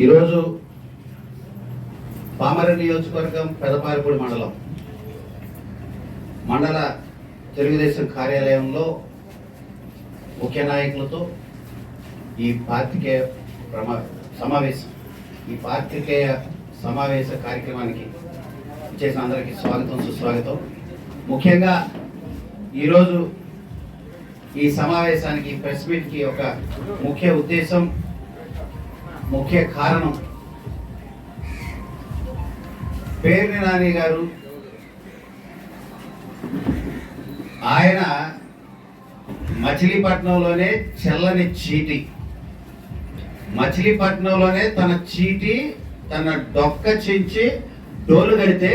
ఈరోజు పామర నియోజకవర్గం పెదపారిపూడి మండలం మండల తెలుగుదేశం కార్యాలయంలో ముఖ్య నాయకులతో ఈ పాత్రికేయ సమావేశం ఈ పాత్రికేయ సమావేశ కార్యక్రమానికి చేసిన అందరికీ స్వాగతం సుస్వాగతం. ముఖ్యంగా ఈరోజు ఈ సమావేశానికి ప్రెస్ మీట్కి ఒక ముఖ్య ఉద్దేశం ముఖ్య కారణం. పేర్ని నాని గారు. ఆయన మచిలీపట్నంలోనే చెల్లని చీటి. మచిలీపట్నంలోనే తన చీటి తన డొక్క చించి డోలు కడితే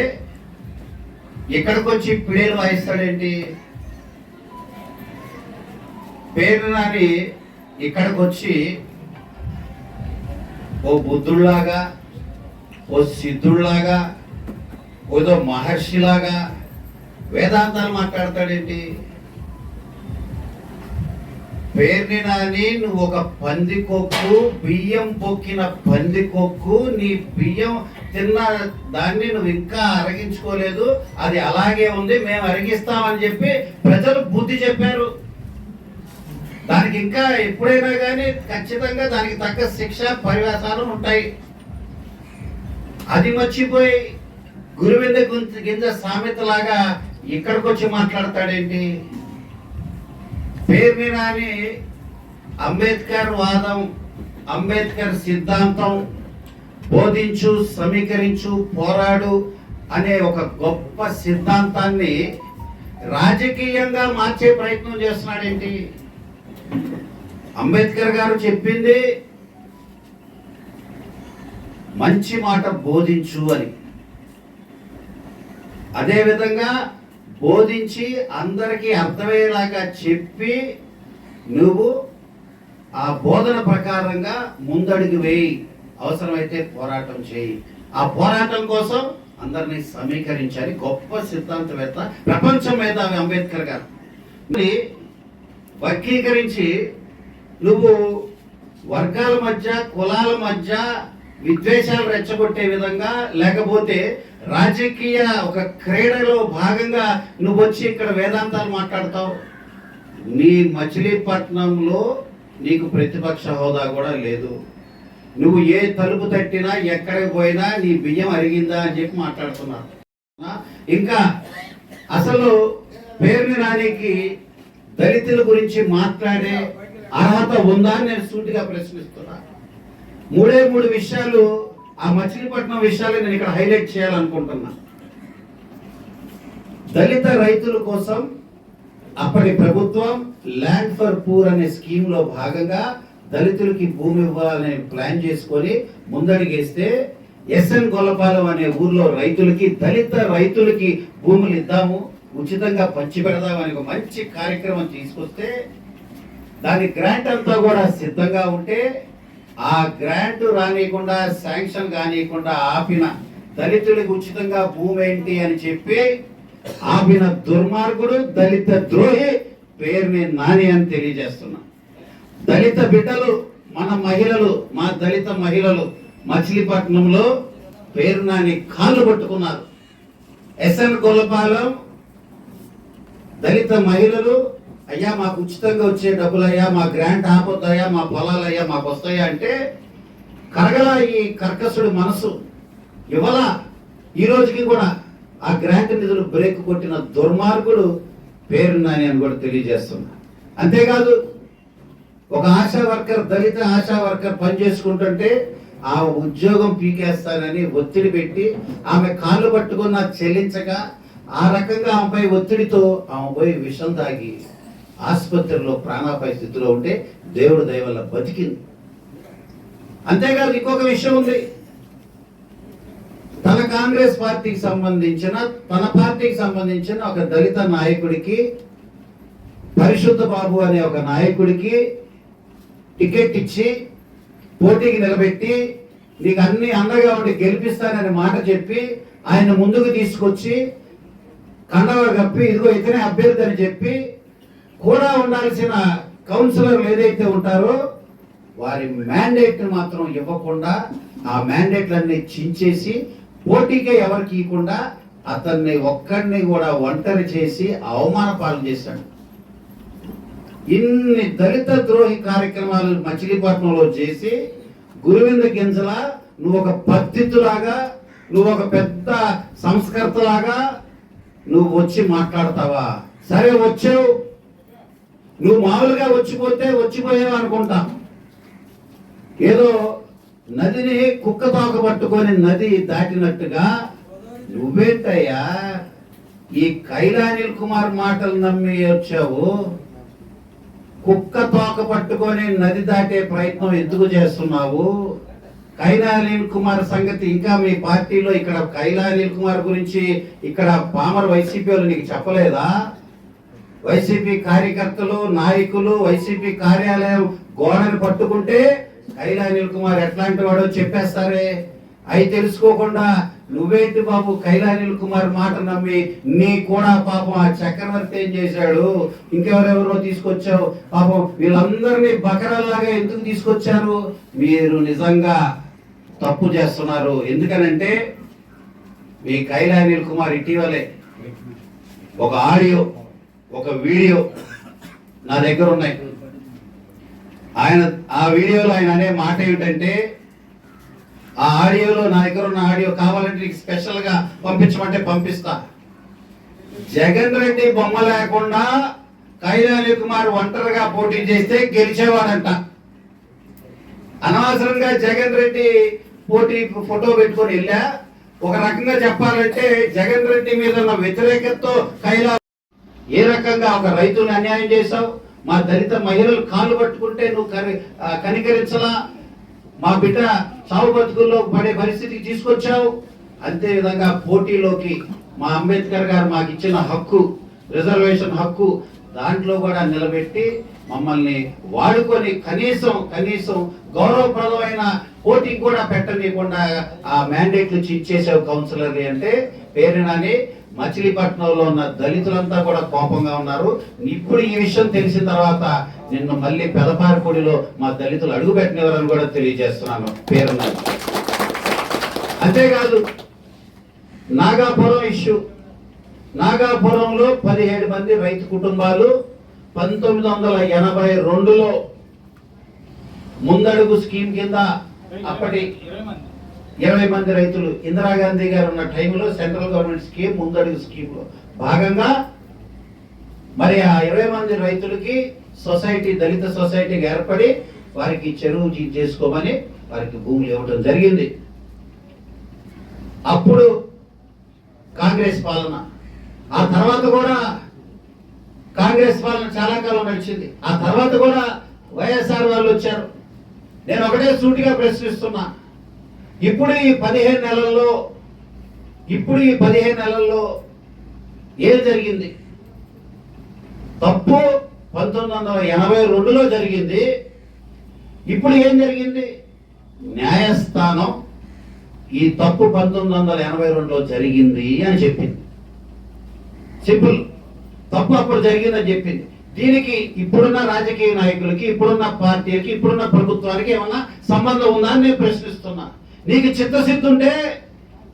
ఇక్కడికి వచ్చి పిడేలు వాయిస్తాడేంటి? పేరు నాని ఇక్కడికి వచ్చి ఓ బుద్ధుల్లాగా ఓ సిద్ధుల్లాగా ఏదో మహర్షిలాగా వేదాంతాలు మాట్లాడతాడేంటి? పేర్ని నాని నువ్వు ఒక పందికొక్కు బియ్యం పొక్కిన పందికొక్కు నీ బియ్యం తిన్న దాన్ని నువ్వు ఇంకా అరగించుకోలేదు అది అలాగే ఉంది మేము అరిగిస్తామని చెప్పి ప్రజలు బుద్ధి చెప్పారు. దానికి ఇంకా ఎప్పుడైనా కానీ ఖచ్చితంగా దానికి తగ్గ శిక్ష పరివేశాలు ఉంటాయి. అది మర్చిపోయి గురువింద గుంత గింజ సామెతలాగా ఇక్కడికి వచ్చి మాట్లాడతాడేంటి? పేరు మీద అని అంబేద్కర్ వాదం అంబేద్కర్ సిద్ధాంతం బోధించు సమీకరించు పోరాడు అనే ఒక గొప్ప సిద్ధాంతాన్ని రాజకీయంగా మార్చే ప్రయత్నం చేస్తున్నాడేంటి? అంబేద్కర్ గారు చెప్పింది మంచి మాట బోధించు అని. అదేవిధంగా బోధించి అందరికీ అర్థమయ్యేలాగా చెప్పి నువ్వు ఆ బోధన ప్రకారంగా ముందడుగు వేయి. అవసరమైతే పోరాటం చేయి. ఆ పోరాటం కోసం అందరినీ సమీకరించాలి. గొప్ప సిద్ధాంతవేత్త ప్రపంచం మేధావి అంబేద్కర్ గారు. మరి వర్గీకరించి నువ్వు వర్గాల మధ్య కులాల మధ్య విద్వేషాలు రెచ్చగొట్టే విధంగా లేకపోతే రాజకీయ ఒక క్రీడలో భాగంగా నువ్వు వచ్చి ఇక్కడ వేదాంతాలు మాట్లాడతావు? నీ మచిలీపట్నంలో నీకు ప్రతిపక్ష హోదా కూడా లేదు. నువ్వు ఏ తలుపు తట్టినా ఎక్కడికి పోయినా నీ బియ్యం అరిగిందా అని చెప్పి మాట్లాడుతున్నారు. ఇంకా అసలు పేరుని రానికి దళితుల గురించి మాట్లాడే అర్హత ఉందా అని నేను సూటిగా ప్రశ్నిస్తున్నా. మూడే మూడు విషయాలు ఆ మచిలీపట్నం విషయాలు నేను ఇక్కడ హైలైట్ చేయాలనుకుంటున్నా. దళిత రైతుల కోసం అప్పటి ప్రభుత్వం ల్యాండ్ ఫర్ పూర్ అనే స్కీమ్లో భాగంగా దళితులకి భూమి ఇవ్వాలని ప్లాన్ చేసుకొని ముందడిగేస్తే ఎస్ఎన్ గొల్లపాలెం అనే ఊర్లో రైతులకి దళిత రైతులకి భూములు ఇద్దాము ఉచితంగా పంచి పెడదామని ఒక మంచి కార్యక్రమం తీసుకొస్తే దాని గ్రాంట్ అంతా కూడా సిద్ధంగా ఉంటే ఆ గ్రాంట్ రానియకుండా శాంక్షన్ కానియకుండా ఆపిన దళితులకు ఉచితంగా భూమి ఏంటి అని చెప్పి ఆపిన దుర్మార్గుడు దళిత ద్రోహి పేరుని నాని అని తెలియజేస్తున్నా. దళిత బిడ్డలు మన మహిళలు మా దళిత మహిళలు మచిలీపట్నంలో పేరు నాని కాళ్ళు పట్టుకున్నారు. ఎస్ఎన్ గొల్లపాలెం దళిత మహిళలు అయ్యా మాకు ఉచితంగా వచ్చే డబ్బులు అయ్యా మా గ్రాంట్ ఆపొద్దయ్యా మా పొలాలయ్యా మాకు వస్తాయా అంటే కరగల ఈ కర్కసుడి మనసు ఇవాళ ఈ రోజుకి కూడా ఆ గ్రాంట్ నిధులు బ్రేక్ కొట్టిన దుర్మార్గుడు పేరున్నాయని అని కూడా తెలియజేస్తున్నా. అంతేకాదు ఒక ఆశా వర్కర్ దళిత ఆశా వర్కర్ పని చేసుకుంటుంటే ఆ ఉద్యోగం పీకేస్తానని ఒత్తిడి పెట్టి ఆమె కాళ్ళు పట్టుకున్న చెల్లించక ఆ రకంగా ఆమెపై ఒత్తిడితో ఆమె పోయి విషం తాగి ఆసుపత్రిలో ప్రాణాపాయ స్థితిలో ఉంటే దేవుడు దయ వల్ల బతికింది. అంతేకాదు ఇంకొక విషయం ఉంది. తన కాంగ్రెస్ పార్టీకి సంబంధించిన తన పార్టీకి సంబంధించిన ఒక దళిత నాయకుడికి పరిశుద్ధ బాబు అనే ఒక నాయకుడికి టికెట్ ఇచ్చి పోటీకి నిలబెట్టి నీకు అన్ని అండగా ఉండి గెలిపిస్తానని మాట చెప్పి ఆయన ముందుకు తీసుకొచ్చి కండవ కప్పి ఇదిగో ఇతనే అభ్యర్థి అని చెప్పి కూడా ఉండాల్సిన కౌన్సిలర్లు ఏదైతే ఉంటారో వారి మ్యాండేట్ మాత్రం ఇవ్వకుండా ఆ మ్యాండేట్లన్నీ చించేసి పోటీకే ఎవరికి ఇవ్వకుండా అతన్ని ఒక్కడిని కూడా ఒంటరి చేసి అవమాన పాలు చేశాడు. ఇన్ని దళిత ద్రోహి కార్యక్రమాలు మచిలీపట్నంలో చేసి గురువింద గింజల నువ్వు ఒక పద్ధతిలాగా నువ్వు ఒక పెద్ద సంస్కర్తలాగా నువ్వు వచ్చి మాట్లాడతావా? సరే వచ్చావు. నువ్వు మామూలుగా వచ్చిపోతే వచ్చిపోయావు అనుకుంటా? ఏదో నదిని కుక్క తోక పట్టుకొని నది దాటినట్టుగా నువ్వేంటయ్యా ఈ కైలానిల్ కుమార్ మాటలు నమ్మి వచ్చావు? కుక్క తోక పట్టుకొని నది దాటే ప్రయత్నం ఎందుకు చేస్తున్నావు? కైలానిల్ కుమార్ సంగతి ఇంకా మీ పార్టీలో ఇక్కడ కైలానిల్ కుమార్ గురించి ఇక్కడ పామర్ వైసీపీ వాళ్ళు నీకు చెప్పలేదా? వైసీపీ కార్యకర్తలు నాయకులు వైసీపీ కార్యాలయం గోడని పట్టుకుంటే కైలానిల్ కుమార్ ఎట్లాంటి వాడో చెప్పేస్తారే? అవి తెలుసుకోకుండా నువ్వేంటి బాబు కైలానిల్ కుమార్ మాట నమ్మి నీ కూడా పాపం ఆ చక్రవర్తి ఏం చేశాడు? ఇంకెవరెవరో తీసుకొచ్చావు? పాపం వీళ్ళందరినీ బకరాల్లాగా ఎందుకు తీసుకొచ్చారు? మీరు నిజంగా తప్పు చేస్తున్నారు. ఎందుకనంటే మీ కైలానిల్ కుమార్ ఇటీవలే ఒక ఆడియో ఒక వీడియో నా దగ్గర ఉన్నాయి. ఆయన ఆ వీడియోలో ఆయన అనే మాట ఏమిటంటే ఆ ఆడియోలో నా దగ్గర ఉన్న ఆడియో కావాలంటే నీకు స్పెషల్గా పంపించమంటే పంపిస్తా. జగన్ రెడ్డి బొమ్మ లేకుండా కైలాని కుమార్ ఒంటరిగా పోటీ చేస్తే గెలిచేవాడంట. అనవసరంగా జగన్ రెడ్డి పోటీ ఫోటో పెట్టుకొని వెళ్ళా. ఒక రకంగా చెప్పాలంటే జగన్ రెడ్డి మీద ఉన్న వ్యతిరేకతతో కైలా ఏ రకంగా ఒక రైతుని అన్యాయం చేశావు? మా దళిత మహిళలు కాళ్ళు పట్టుకుంటే నువ్వు కని కనికరించలా? మా బిడ్డ సాగు బతుకుల్లో పడే పరిస్థితికి తీసుకొచ్చావు? అంతే విధంగా పోటీలోకి మా అంబేద్కర్ గారు మాకు ఇచ్చిన హక్కు రిజర్వేషన్ హక్కు దాంట్లో కూడా నిలబెట్టి మమ్మల్ని వాడుకొని కనీసం కనీసం గౌరవప్రదమైన పోటీకి కూడా పెట్టనీయకుండా ఆ మ్యాండేట్లు ఇచ్చేసావు కౌన్సిలర్ అంటే పేరునని మచిలీపట్నంలో ఉన్న దళితులంతా కూడా కోపంగా ఉన్నారు. ఇప్పుడు ఈ విషయం తెలిసిన తర్వాత నిన్ను మళ్ళీ పెదపారపూడిలో మా దళితులు అడుగు పెట్టినవరని కూడా తెలియజేస్తున్నాను. పేరున్నది. అంతేకాదు నాగాపురం ఇష్యూ. నాగాపురంలో పదిహేడు మంది రైతు కుటుంబాలు పంతొమ్మిది వందల ఎనభై రెండులో ముందడుగు స్కీమ్ కింద అప్పటి ఇరవై మంది రైతులు ఇందిరాగాంధీ గారు ఉన్న టైంలో సెంట్రల్ గవర్నమెంట్ స్కీమ్ ముందడుగు స్కీమ్లో భాగంగా మరి ఆ ఇరవై మంది రైతులకి సొసైటీ దళిత సొసైటీకి ఏర్పడి వారికి చెరువు చేసుకోమని వారికి భూములు ఇవ్వడం జరిగింది. అప్పుడు కాంగ్రెస్ పాలన. ఆ తర్వాత కూడా కాంగ్రెస్ పాలన చాలా కాలం నడిచింది. ఆ తర్వాత కూడా వైఎస్ఆర్ వాళ్ళు వచ్చారు. నేను ఒకటే సూటిగా ప్రశ్నిస్తున్నా. ఇప్పుడు ఈ పదిహేను నెలల్లో ఇప్పుడు ఈ పదిహేను నెలల్లో ఏం జరిగింది? తప్పు పంతొమ్మిది వందల ఎనభై రెండులో జరిగింది. ఇప్పుడు ఏం జరిగింది? న్యాయస్థానం ఈ తప్పు పంతొమ్మిది వందల ఎనభై రెండులో జరిగింది అని చెప్పింది. సింపుల్. తప్పు అప్పుడు జరిగిందని చెప్పింది. దీనికి ఇప్పుడున్న రాజకీయ నాయకులకి ఇప్పుడున్న పార్టీలకి ఇప్పుడున్న ప్రభుత్వానికి ఏమన్నా సంబంధం ఉందా అని నేను ప్రశ్నిస్తున్నా. నీకు చిత్తశుద్ధి ఉంటే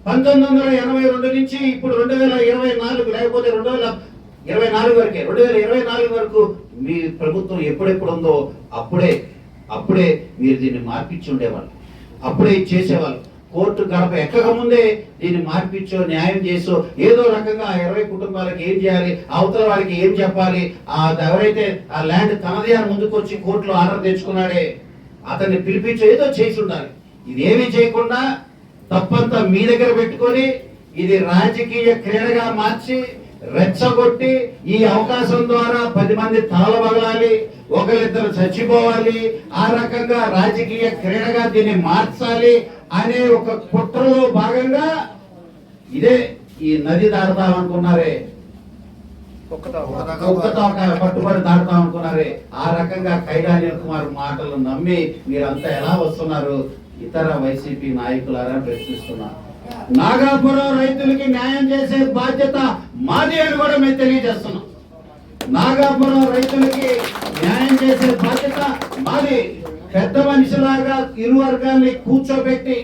పంతొమ్మిది వందల ఎనభై రెండు నుంచి ఇప్పుడు రెండు వేల ఇరవై నాలుగు లేకపోతే రెండు వేల ఇరవై నాలుగు వరకే రెండు వేల ఇరవై నాలుగు వరకు మీ ప్రభుత్వం ఎప్పుడెప్పుడు ఉందో అప్పుడే అప్పుడే మీరు దీన్ని మార్పిచ్చి ఉండేవాళ్ళు. అప్పుడే ఇది చేసేవాళ్ళు. కోర్టు గడప ఎక్కకముందే దీన్ని మార్పించో న్యాయం చేసో ఏదో రకంగా ఆ ఇరవై కుటుంబాలకు ఏం చేయాలి అవతల వాళ్ళకి ఏం చెప్పాలి ఆ ఎవరైతే ఆ ల్యాండ్ తనదే అని ముందుకు వచ్చి కోర్టులో ఆర్డర్ తెచ్చుకున్నాడే అతన్ని పిలిపించో ఏదో చేసి ఉండాలి. ఇదేమీ చేయకుండా తప్పంతా మీ దగ్గర పెట్టుకొని ఇది రాజకీయ క్రీడగా మార్చి రెచ్చగొట్టి ఈ అవకాశం ద్వారా పది మంది తలలు పగలాలి ఒకరిద్దరు చచ్చిపోవాలి ఆ రకంగా రాజకీయ క్రీడగా దీన్ని మార్చాలి అనే ఒక కుట్రలో భాగంగా ఇదే ఈ నది దాడదాం అనుకున్నారే. పట్టుబడి దాడతాం అనుకున్నారే. ఆ రకంగా కైలాని కుమార్ మాటలు నమ్మి మీరంతా ఎలా వస్తున్నారు? ఇతర వైసీపీ నాయకులారా ప్రశ్నిస్తున్నారు నాగాపురం రైతులకి న్యాయం చేసే బాధ్యత మాది అని కూడా మేము తెలియజేస్తున్నాం. నాగాపురం రైతులకి న్యాయం చేసే బాధ్యత మాది. పెద్ద మనిషిలాగా ఇరు వర్గాల్ని కూర్చోబెట్టి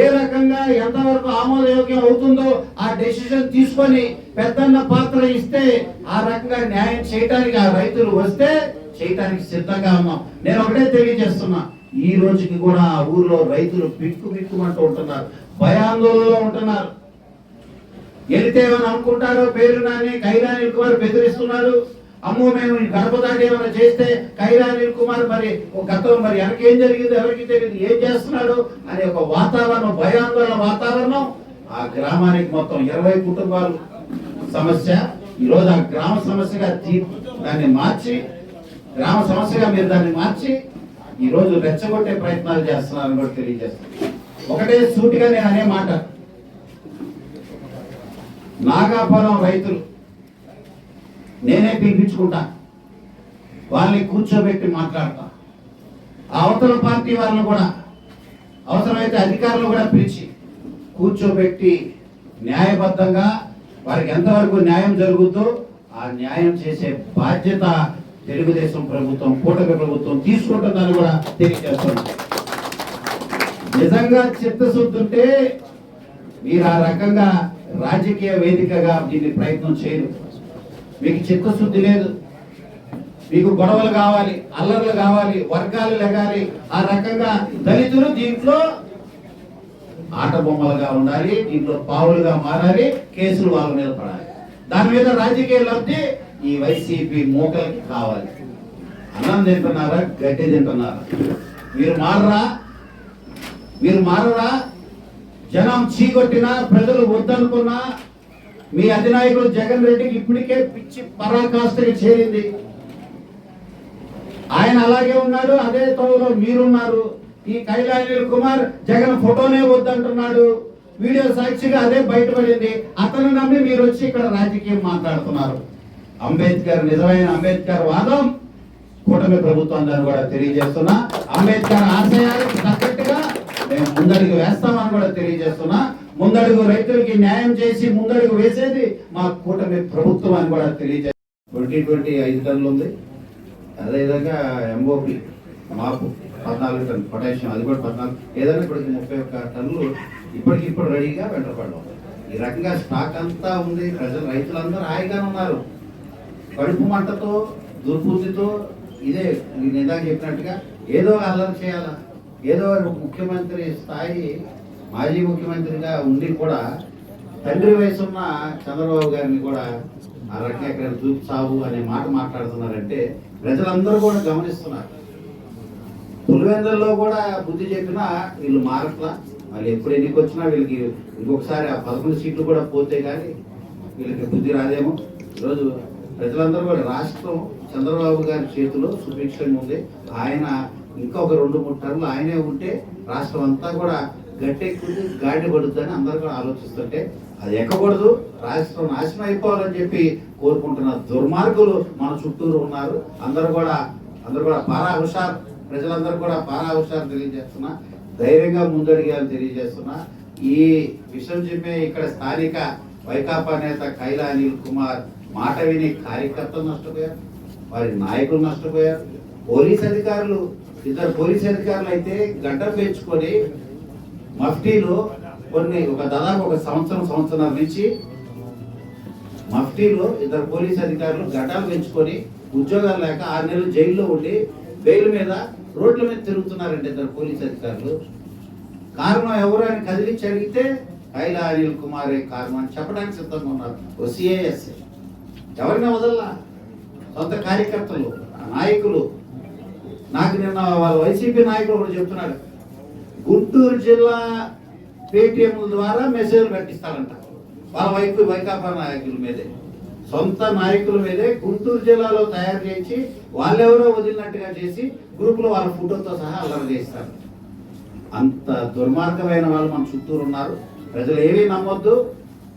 ఏ రకంగా ఎంతవరకు ఆమోదయోగ్యం అవుతుందో ఆ డెసిషన్ తీసుకొని పెద్దన్న పాత్ర ఇస్తే ఆ రకంగా న్యాయం చేయడానికి ఆ రైతులు వస్తే చేయటానికి సిద్ధంగా ఉన్నాం. నేను ఒకటే తెలియజేస్తున్నా. ఈ రోజుకి కూడా ఆ ఊర్లో రైతులు బిక్కు పిక్కుమంటూ ఉంటున్నారు. భయాందోళనలో ఉంటున్నారు. వెళితే అనుకుంటారో పేరు నాని కైలాని కుమార్ బెదిరిస్తున్నాడు అమ్మో మేము గడప దాటి ఏమైనా చేస్తే కైలాని కుమార్ మరి ఒక గతం మరి ఎవరికేం జరిగిందో ఎవరికి తెలియదు. ఏం చేస్తున్నాడు అనే ఒక వాతావరణం భయాందోళన వాతావరణం ఆ గ్రామానికి మొత్తం ఇరవై కుటుంబాలు సమస్య. ఈరోజు ఆ గ్రామ సమస్యగా దాన్ని మార్చి గ్రామ సమస్యగా మీరు దాన్ని మార్చి ఈ రోజు రెచ్చగొట్టే ప్రయత్నాలు చేస్తున్నారని కూడా తెలియజేస్తుంది ఒకటే సూటిగా నేను అనే మాట. నాగాపురం రైతులు నేనే పిలిపించుకుంటా. వాళ్ళని కూర్చోబెట్టి మాట్లాడతా. అవతల పార్టీ వాళ్ళని కూడా అవసరమైతే అధికారులు కూడా పిలిచి కూర్చోబెట్టి న్యాయబద్ధంగా వారికి ఎంతవరకు న్యాయం జరుగుతుందో ఆ న్యాయం చేసే బాధ్యత తెలుగుదేశం ప్రభుత్వం కూటమి ప్రభుత్వం తీసుకుంటుందని కూడా తెలియజేస్తున్నాం. నిజంగా చిత్తశుద్ధి ఉంటే మీరు ఆ రకంగా రాజకీయ వేదికగా దీన్ని ప్రయత్నం చేయరు. మీకు చిత్తశుద్ధి లేదు. మీకు గొడవలు కావాలి అల్లర్లు కావాలి వర్గాలు లెగాలి ఆ రకంగా దళితులు దీంట్లో ఆట బొమ్మలుగా ఉండాలి దీంట్లో పావులుగా మారాలి కేసులు వాళ్ళ మీద పడాలి. దాని మీద రాజకీయ లబ్ధి ఈ వైసీపీ మూకలకి కావాలి. అన్నం తింటున్నారా గడ్డి తింటున్నారా? మీరు మారరా? మీరు మారరా? జనం చీకొట్టినా ప్రజలు వద్దనుకున్నా మీ అధినాయకుడు జగన్ రెడ్డికి ఇప్పటికే పిచ్చి పరాకాష్ఠకి చేరింది. ఆయన అలాగే ఉన్నాడు అదే తోలో మీరున్నారు. ఈ కైలాని కుమార్ జగన్ ఫోటోనే వద్దంటున్నాడు. వీడియో సాక్షిగా అదే బయటపడింది. అతను నమ్మి మీరు వచ్చి ఇక్కడ రాజకీయం మాట్లాడుతున్నారు. అంబేద్కర్ నిజమైన అంబేద్కర్ వాదం కూటమి ప్రభుత్వం దాన్ని కూడా తెలియజేస్తున్నా. అంబేద్కర్ ఆశయాలకు తగ్గట్టుగా మేము ముందడుగు వేస్తామని కూడా తెలియజేస్తున్నా. ముందడుగు రైతులకి న్యాయం చేసి ముందడుగు వేసేది మా కూటమి ప్రభుత్వం అని కూడా తెలియజే ట్వంటీ ట్వంటీ ఐదు టన్నులు ఉంది. అదేవిధంగా ఎంఓపి మాపు పద్నాలుగు టన్ను పొటాషియం అది కూడా పద్నాలుగు ఏదైనా ఇప్పటికి ముప్పై ఒక్క టన్నులు ఇప్పటికి ఇప్పుడు రెడీగా వెంటపడడం. ఈ రకంగా స్టాక్ అంతా ఉంది ప్రజలు రైతులందరూ హాయిగా ఉన్నారు. కడుపు మంటతో దుర్బుద్ధితో ఇదే నేను ఇందాక చెప్పినట్టుగా ఏదో అల్లరి చేయాలా? ఏదో ఒక ముఖ్యమంత్రి స్థాయి మాజీ ముఖ్యమంత్రిగా ఉండి కూడా తండ్రి వయసున్న చంద్రబాబు గారిని కూడా ఆ రకంగా ఇక్కడ చూపు అనే మాట మాట్లాడుతున్నారంటే ప్రజలందరూ కూడా గమనిస్తున్నారు. పులివెందుల్లో కూడా బుద్ధి చెప్పినా వీళ్ళు మారట్లా? మళ్ళీ ఎప్పుడు ఎన్నిక వచ్చినా వీళ్ళకి ఇంకొకసారి ఆ పదకొండు సీట్లు కూడా పోతే కానీ వీళ్ళకి బుద్ధి రాదేమో? ఈరోజు ప్రజలందరూ కూడా రాష్ట్రం చంద్రబాబు గారి చేతిలో సుభిక్షంగా ఉంది. ఆయన ఇంకా ఒక రెండు మూడు టర్లు ఆయనే ఉంటే రాష్ట్రం అంతా కూడా గట్టెక్కుంది గాడి పడుతుందని అందరూ కూడా ఆలోచిస్తుంటే అది ఎక్కకూడదు. రాష్ట్రం నాశనం అయిపోవాలని చెప్పి కోరుకుంటున్న దుర్మార్గులు మన చుట్టూరు ఉన్నారు. అందరూ కూడా అందరూ కూడా పారా హుషార్. ప్రజలందరూ కూడా పారా హుషారు తెలియజేస్తున్నా. ధైర్యంగా ముందడిగాలని తెలియజేస్తున్నా. ఈ విషయం చెప్పే ఇక్కడ స్థానిక వైకాపా నేత కైలా అనిల్ కుమార్ మాట విని కార్యకర్తలు నష్టపోయారు వారి నాయకులు నష్టపోయారు పోలీస్ అధికారులు ఇద్దరు పోలీస్ అధికారులు అయితే గడ్డ పెంచుకొని మఫ్టీలో కొన్ని ఒక దాదాపు ఒక సంవత్సరం సంవత్సరాల నుంచి మఫ్టీలో ఇద్దరు పోలీస్ అధికారులు గడ్డాలు పెంచుకొని ఉద్యోగాలు లేక ఆరు నెలలు జైల్లో ఉండి బెయిల్ మీద రోడ్ల మీద తిరుగుతున్నారండి ఇద్దరు పోలీస్ అధికారులు. కారణం ఎవరు అని కదిలించి అడిగితే కైలా అనిల్ కుమారే కారణం అని చెప్పడానికి సిద్ధంగా ఉన్నారు ఓ సిఐఎస్ఏ ఎవరిని వదల్లా సొంత కార్యకర్తలు నాయకులు. నాకు నిన్న వాళ్ళ వైసీపీ నాయకులు కూడా చెప్తున్నాడు గుంటూరు జిల్లా పేటిఎంల ద్వారా మెసేజ్లు కట్టిస్తారంట వాళ్ళ వైపు వైకాపా నాయకుల మీదే. సొంత నాయకుల మీదే గుంటూరు జిల్లాలో తయారు చేసి వాళ్ళెవరో వదిలినట్టుగా చేసి గ్రూపులో వాళ్ళ ఫోటోతో సహా అల్లరి చేస్తారు అంత దుర్మార్గమైన వాళ్ళు మన చుట్టూరు ఉన్నారు. ప్రజలు ఏమీ నమ్మొద్దు.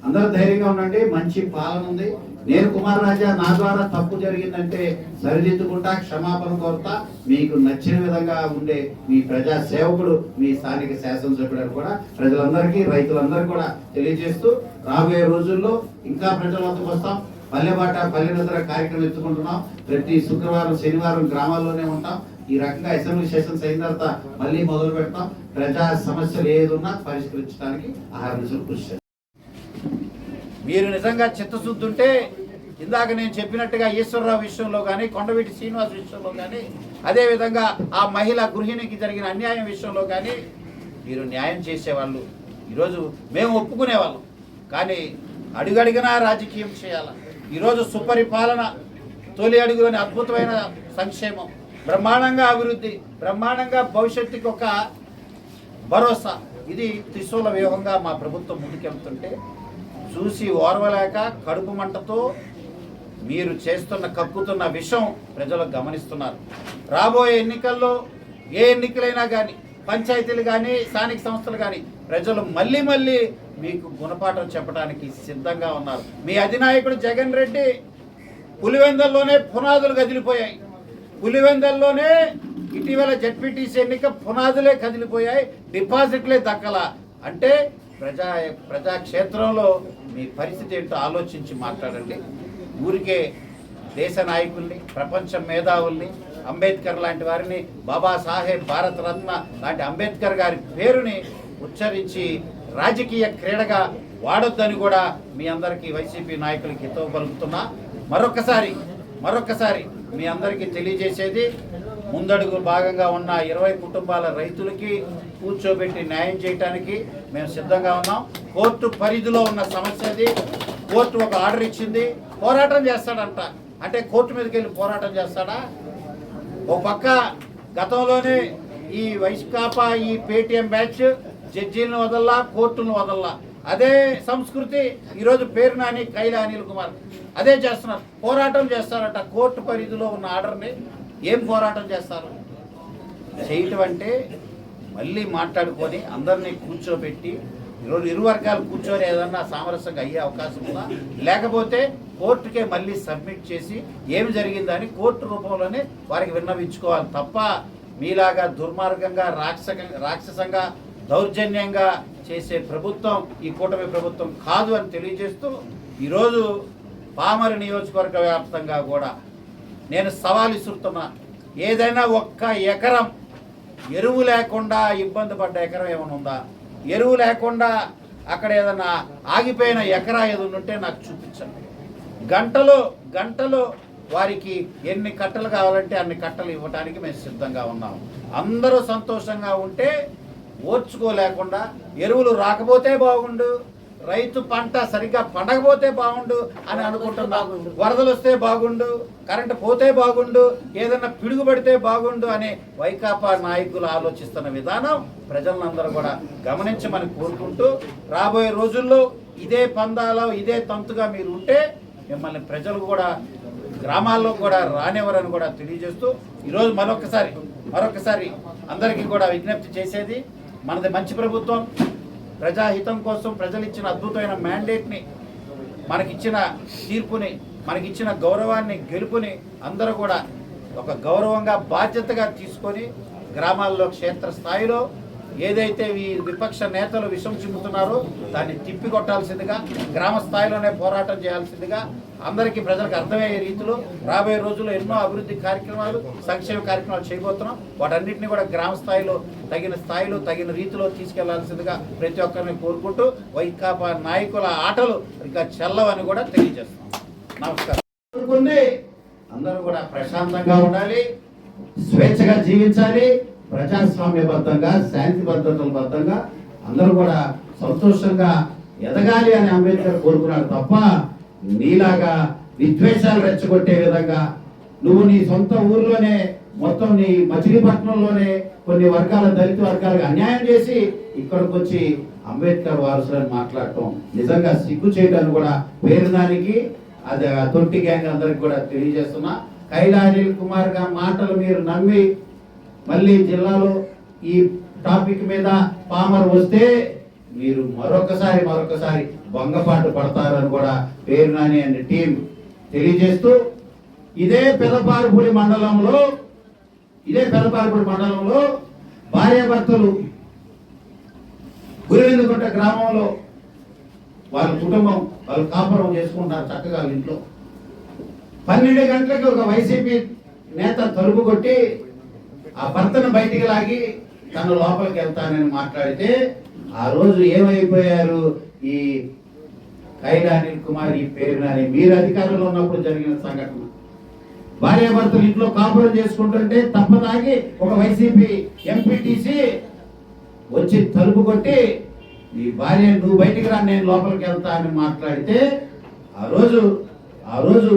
అందరూ ధైర్యంగా ఉండండి. మంచి పాలన ఉంది. నేను కుమార్ రాజా నా ద్వారా తప్పు జరిగిందంటే సరిదిద్దుకుంటా క్షమాపణ కోరుతా. మీకు నచ్చిన విధంగా ఉండే మీ ప్రజా సేవకుడు మీ స్థానిక శాసనసభ్యుడు అని కూడా ప్రజలందరికీ రైతులందరికీ కూడా తెలియజేస్తూ రాబోయే రోజుల్లో ఇంకా ప్రజల వద్దకు వస్తాం. పల్లెబాట పల్లెనదర కార్యక్రమం ఎత్తుకుంటున్నాం. ప్రతి శుక్రవారం శనివారం గ్రామాల్లోనే ఉంటాం. ఈ రకంగా అసెంబ్లీ సెషన్స్ అయిన తర్వాత మళ్ళీ మొదలు పెడతాం ప్రజా సమస్యలు ఏదున్నా పరిష్కరించడానికి ఆహార కృషి చేస్తారు. మీరు నిజంగా చిత్తశుద్ధి ఉంటే ఇందాక నేను చెప్పినట్టుగా ఈశ్వరరావు విషయంలో కానీ కొండవీటి శ్రీనివాస్ విషయంలో కానీ అదేవిధంగా ఆ మహిళ గృహిణికి జరిగిన అన్యాయం విషయంలో కానీ మీరు న్యాయం చేసేవాళ్ళు. ఈరోజు మేము ఒప్పుకునేవాళ్ళం. కానీ అడుగడిగినా రాజకీయం చేయాల? ఈరోజు సుపరిపాలన తొలి అడుగులోని అద్భుతమైన సంక్షేమం. బ్రహ్మాండంగా అభివృద్ధి బ్రహ్మాండంగా భవిష్యత్తుకి ఒక భరోసా. ఇది త్రిశూల వ్యూహంగా మా ప్రభుత్వం ముందుకెళ్తుంటే చూసి ఓర్వలేక కడుపు మంటతో మీరు చేస్తున్న కక్కుతున్న విషయం ప్రజలు గమనిస్తున్నారు. రాబోయే ఎన్నికల్లో ఏ ఎన్నికలైనా కానీ పంచాయతీలు కానీ స్థానిక సంస్థలు కానీ ప్రజలు మళ్ళీ మళ్ళీ మీకు గుణపాఠం చెప్పడానికి సిద్ధంగా ఉన్నారు. మీ అధినాయకుడు జగన్ రెడ్డి పులివెందల్లోనే పునాదులు కదిలిపోయాయి. పులివెందల్లోనే ఇటీవల జడ్పీటీసీ ఎన్నిక పునాదులే కదిలిపోయాయి డిపాజిట్లే దక్కల. అంటే ప్రజా ప్రజాక్షేత్రంలో మీ పరిస్థితి ఏంటో ఆలోచించి మాట్లాడండి. ఊరికే దేశ నాయకుల్ని ప్రపంచ మేధావుల్ని అంబేద్కర్ లాంటి వారిని బాబాసాహెబ్ భారత రత్న లాంటి అంబేద్కర్ గారి పేరుని ఉచ్చరించి రాజకీయ క్రీడగా వాడొద్దని కూడా మీ అందరికీ వైసీపీ నాయకులకి హితవు పలుకుతున్నా. మరొకసారి మరొకసారి మీ అందరికీ తెలియజేసేది ముందడుగు భాగంగా ఉన్న ఇరవై కుటుంబాల రైతులకి కూర్చోబెట్టి న్యాయం చేయడానికి మేము సిద్ధంగా ఉన్నాం. కోర్టు పరిధిలో ఉన్న సమస్య అది. కోర్టు ఒక ఆర్డర్ ఇచ్చింది. పోరాటం చేస్తాడంట. అంటే కోర్టు మీదకి వెళ్ళి పోరాటం చేస్తాడా? ఓ పక్క గతంలోనే ఈ వైస్కాపా ఈ పేటిఎం బ్యాచ్ జడ్జీలను వదల్లా కోర్టులను వదల్లా. అదే సంస్కృతి. ఈరోజు పేరు నాని కైలా అనిల్ కుమార్. అదే చేస్తున్నారు. పోరాటం చేస్తారట. కోర్టు పరిధిలో ఉన్న ఆర్డర్ని ఏం పోరాటం చేస్తారు? చేయటం అంటే మళ్ళీ మాట్లాడుకొని అందరినీ కూర్చోబెట్టి ఈరోజు ఇరు వర్గాలు కూర్చొని ఏదన్నా సామరస్యంగా అయ్యే అవకాశం ఉందా? లేకపోతే కోర్టుకే మళ్ళీ సబ్మిట్ చేసి ఏమి జరిగిందని కోర్టు రూపంలోనే వారికి విన్నవించుకోవాలి తప్ప మీలాగా దుర్మార్గంగా రాక్షస రాక్షసంగా దౌర్జన్యంగా చేసే ప్రభుత్వం ఈ కూటమి ప్రభుత్వం కాదు అని తెలియజేస్తూ ఈరోజు పామర నియోజకవర్గ వ్యాప్తంగా కూడా నేను సవాలు ఇస్తున్నా ఏదైనా ఒక్క ఎకరం ఎరువు లేకుండా ఇబ్బంది పడ్డ ఎకరం ఏమైనా ఉందా? ఎరువు లేకుండా అక్కడ ఏదైనా ఆగిపోయిన ఎకరా ఏదైనా ఉంటే నాకు చూపించండి. గంటలో గంటలో వారికి ఎన్ని కట్టలు కావాలంటే అన్ని కట్టలు ఇవ్వడానికి మేము సిద్ధంగా ఉన్నాము అందరూ సంతోషంగా ఉంటే ఓర్చుకోలేకుండా ఎరువులు రాకపోతే బాగుండు. రైతు పంట సరిగ్గా పండకపోతే బాగుండు అని అనుకుంటున్నా. వరదలు వస్తే బాగుండు కరెంటు పోతే బాగుండు ఏదైనా పిడుగుపడితే బాగుండు అని వైకాపా నాయకులు ఆలోచిస్తున్న విధానం ప్రజలందరూ కూడా గమనించమని కోరుకుంటూ రాబోయే రోజుల్లో ఇదే పందాలో ఇదే తంతుగా మీరు ఉంటే మిమ్మల్ని ప్రజలు కూడా గ్రామాల్లో కూడా రానివ్వరని కూడా తెలియజేస్తూ ఈరోజు మరొకసారి మరొకసారి అందరికీ కూడా విజ్ఞప్తి చేసేది మనది మంచి ప్రభుత్వం ప్రజాహితం కోసం ప్రజలు ఇచ్చిన అద్భుతమైన మ్యాండేట్ని మనకిచ్చిన తీర్పుని మనకిచ్చిన గౌరవాన్ని గెలుపుని అందరూ కూడా ఒక గౌరవంగా బాధ్యతగా తీసుకొని గ్రామాల్లో క్షేత్ర స్థాయిలో ఏదైతే ఈ విపక్ష నేతలు విషం చిమ్ముతున్నారో దాన్ని తిప్పి కొట్టాల్సిందిగా గ్రామ స్థాయిలోనే పోరాటం చేయాల్సిందిగా అందరికీ ప్రజలకు అర్థమయ్యే రీతిలో రాబోయే రోజుల్లో ఎన్నో అభివృద్ధి కార్యక్రమాలు సంక్షేమ కార్యక్రమాలు చేయబోతున్నాం. వాటన్నింటినీ కూడా గ్రామ స్థాయిలో తగిన స్థాయిలో తగిన రీతిలో తీసుకెళ్ళాల్సిందిగా ప్రతి ఒక్కరిని కోరుకుంటూ వైకాపా నాయకుల ఆటలు ఇంకా చెల్లవని కూడా తెలియజేస్తున్నాం. నమస్కారం. అందరూ కూడా ప్రశాంతంగా ఉండాలి స్వేచ్ఛగా జీవించాలి. ప్రజాస్వామ్యబద్ధంగా శాంతి బద్ధంగా అందరూ కూడా సంతోషంగా ఎదగాలి అని అంబేద్కర్ కోరుకున్నాడు తప్ప నీలాగా విద్వేషాలు రెచ్చగొట్టే విధంగా నువ్వు నీ సొంత ఊర్లోనే మొత్తం నీ మచిలీపట్నంలోనే కొన్ని వర్గాల దళిత వర్గాలకు అన్యాయం చేసి ఇక్కడికి వచ్చి అంబేద్కర్ వారసులని మాట్లాడటం నిజంగా సిగ్గు చేయడానికి కూడా పేరుదానికి అది తొట్టి గ్యాంగ్ అందరికి కూడా తెలియజేస్తున్నా. కైలా అనిల్ కుమార్ గారి మాటలు మీరు నమ్మి మళ్ళీ జిల్లాలో ఈ టాపిక్ మీద పామర్ వస్తే మీరు మరొకసారి మరొకసారి భంగపాటు పడతారని కూడా పేరు నాని అండ్ టీం తెలియజేస్తూ ఇదే పెదపారుపూడి మండలంలో ఇదే పెదపారుపూడి మండలంలో భార్యాభర్తలు గురివెందుకుంట గ్రామంలో వాళ్ళ కుటుంబం వాళ్ళు కాపురం చేసుకుంటారు చక్కగా ఇంట్లో. పన్నెండు గంటలకి ఒక వైసీపీ నేత తలుపు కొట్టి ఆ భర్తను బయటికి లాగి తన లోపలికి వెళ్తానని మాట్లాడితే ఆ రోజు ఏమైపోయారు? ఈ కైలా అనిల్ కుమార్ ఈ పేరు నాని మీరు అధికారంలో ఉన్నప్పుడు జరిగిన సంఘటన. భార్యాభర్తలు ఇంట్లో కాపురం చేసుకుంటుంటే తప్పదాగి ఒక వైసీపీ ఎంపీటీసీ వచ్చి తలుపు కొట్టి నీ భార్య నువ్వు బయటికి రా నేను లోపలికి వెళ్తా అని మాట్లాడితే ఆ రోజు ఆ రోజు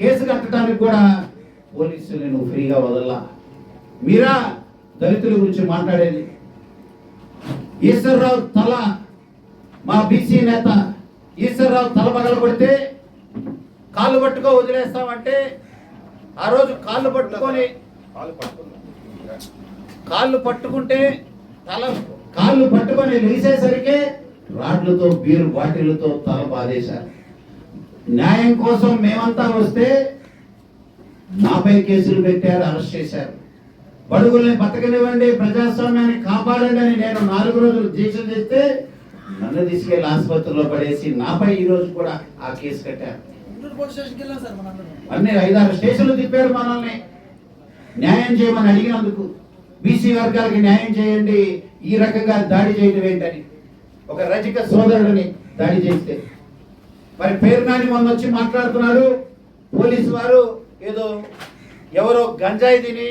కేసు కట్టడానికి కూడా పోలీసులు నువ్వు ఫ్రీగా వదల్లా. మీరా దళితుల గురించి మాట్లాడేది? ఈశ్వరరావు తల మా బీసీ నేత ఈశ్వరరావు తల పగల కొడితే కాళ్ళు పట్టుకో వదిలేస్తామంటే ఆ రోజు కాళ్ళు పట్టుకొని కాళ్ళు పట్టుకుంటే తల కాళ్ళు పట్టుకొని లేచేసరికి రాడ్లతో బీరు బాటిళ్ళతో తల బాధేశారు న్యాయం కోసం మేమంతా వస్తే నాపై కేసులు పెట్టారు అరెస్ట్ చేశారు. బడుగుల్ని బతకనివ్వండి ప్రజాస్వామ్యాన్ని కాపాడండి అని నేను నాలుగు రోజులు దీక్ష చేస్తే నన్ను తీసుకెళ్ళి ఆసుపత్రిలో పడేసి నాపై ఈ రోజు కూడా ఆ కేసు కట్టారు. అన్ని ఐదారు స్టేషన్లు తిప్పారు మనల్ని. న్యాయం చేయమని అడిగినందుకు బీసీ వర్గాలకి న్యాయం చేయండి ఈ రకంగా దాడి చేయడం ఏంటని. ఒక రజక సోదరుడిని దాడి చేస్తే. మరి పేరు నాని మొన్న వచ్చి మాట్లాడుతున్నాడు పోలీసు వారు ఏదో ఎవరో గంజాయి తిని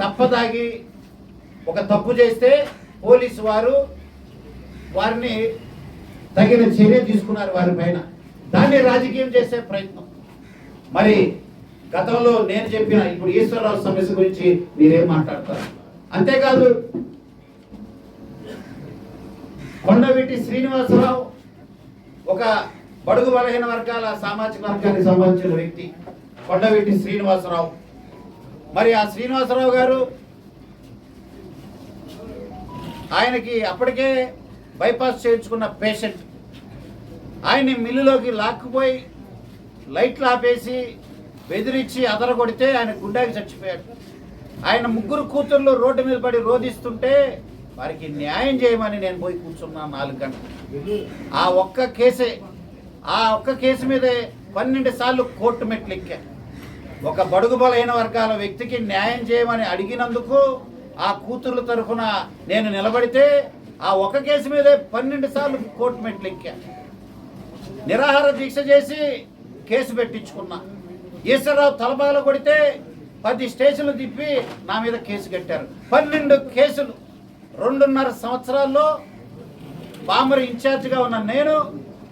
తప్పదాగి ఒక తప్పు చేస్తే పోలీసు వారు వారిని తగిన చర్య తీసుకున్నారు వారి పైన. దాన్ని రాజకీయం చేసే ప్రయత్నం. మరి గతంలో నేను చెప్పిన ఇప్పుడు ఈశ్వరరావు సమస్య గురించి మీరేం మాట్లాడతారు? అంతేకాదు కొండవీటి శ్రీనివాసరావు ఒక బడుగు బలహీన వర్గాల సామాజిక వర్గానికి సంబంధించిన వ్యక్తి. కొండవీటి శ్రీనివాసరావు. మరి ఆ శ్రీనివాసరావు గారు ఆయనకి అప్పటికే బైపాస్ చేయించుకున్న పేషెంట్. ఆయన్ని మిల్లులోకి లాక్కుపోయి లైట్లు ఆపేసి బెదిరించి అదరగొడితే ఆయన గుండాకి చచ్చిపోయాడు. ఆయన ముగ్గురు కూతుర్లు రోడ్డు మీద పడి రోధిస్తుంటే వారికి న్యాయం చేయమని నేను పోయి కూర్చున్నా నాలుగు గంటలు. ఆ ఒక్క కేసే ఆ ఒక్క కేసు మీదే పన్నెండు సార్లు కోర్టు మెట్లు ఎక్కాను. ఒక బడుగు బలైన వర్గాల వ్యక్తికి న్యాయం చేయమని అడిగినందుకు ఆ కూతుర్ల తరఫున నేను నిలబడితే ఆ ఒక కేసు మీదే పన్నెండు సార్లు కోర్టు మెట్లు ఎక్కా. నిరాహార దీక్ష చేసి కేసు పెట్టించుకున్నా. ఈశ్వరరావు తలపాలు కొడితే పది స్టేషన్లు తిప్పి నా మీద కేసు కట్టారు. పన్నెండు కేసులు. రెండున్నర సంవత్సరాల్లో బాంబర్ ఇన్ఛార్జిగా ఉన్న నేను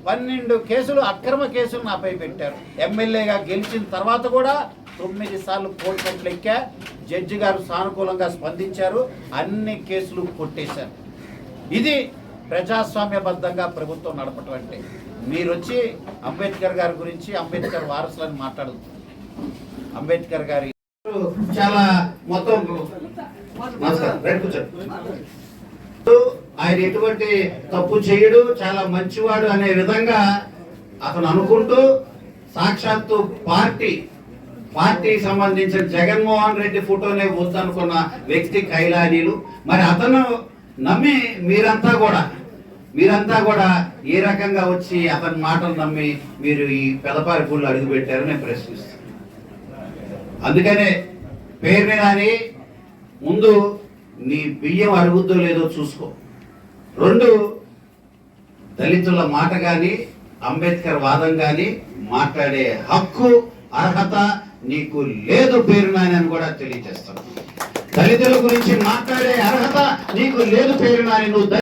పన్నెండు కేసులు అక్రమ కేసులు నాపై పెట్టారు. ఎమ్మెల్యేగా గెలిచిన తర్వాత కూడా తొమ్మిది సార్లు కోర్టు మెట్లు ఎక్కా జడ్జి గారు సానుకూలంగా స్పందించారు అన్ని కేసులు కొట్టేశారు. ఇది ప్రజాస్వామ్యబద్ధంగా ప్రభుత్వం నడపటం అంటే. మీరు వచ్చి అంబేద్కర్ గారి గురించి అంబేద్కర్ వారసులని మాట్లాడదు. అంబేద్కర్ గారి చాలా మొత్తం ఆయన ఎటువంటి తప్పు చేయడు చాలా మంచివాడు అనే విధంగా అతను అనుకుంటూ సాక్షాత్తు పార్టీ పార్టీకి సంబంధించిన జగన్మోహన్ రెడ్డి ఫోటోనే వద్దనుకున్న వ్యక్తి కైలానీలు మరి అతను నమ్మి మీరంతా కూడా మీరంతా కూడా ఏ రకంగా వచ్చి అతని మాటలు నమ్మి మీరు ఈ పెదపారి పూలు అడుగుపెట్టారని నేను ప్రశ్నిస్తాను అందుకనే పేరు కానీ ముందు నీ బియ్యం అడుగుద్దో లేదో చూసుకో. రెండు దళితుల మాట కానీ అంబేద్కర్ వాదం కానీ మాట్లాడే హక్కు అర్హత నీకు లేదు పేరు నాని కూడా తెలియజేస్తాను దళితుల గురించి మాట్లాడే అర్హత నీకు లేదు పేరు నాయన నువ్వు